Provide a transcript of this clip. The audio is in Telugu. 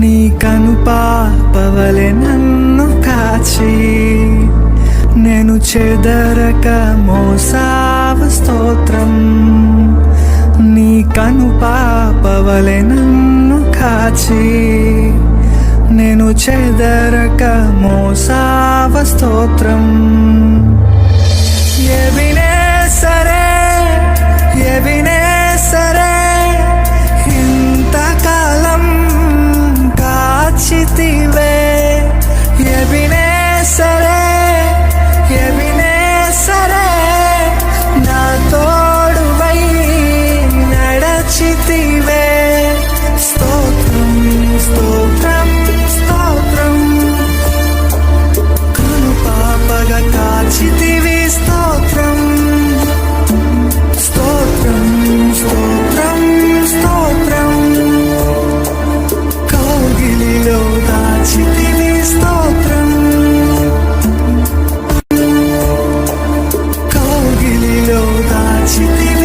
నీ కనుపాపవలె నన్ను కాచి నేను చెదరక మోసావ స్తోత్రం. నీ కనుపాపవలె నన్ను కాచి నేను చెదరక మోసావ స్తోత్రం. ఎవినే that you leave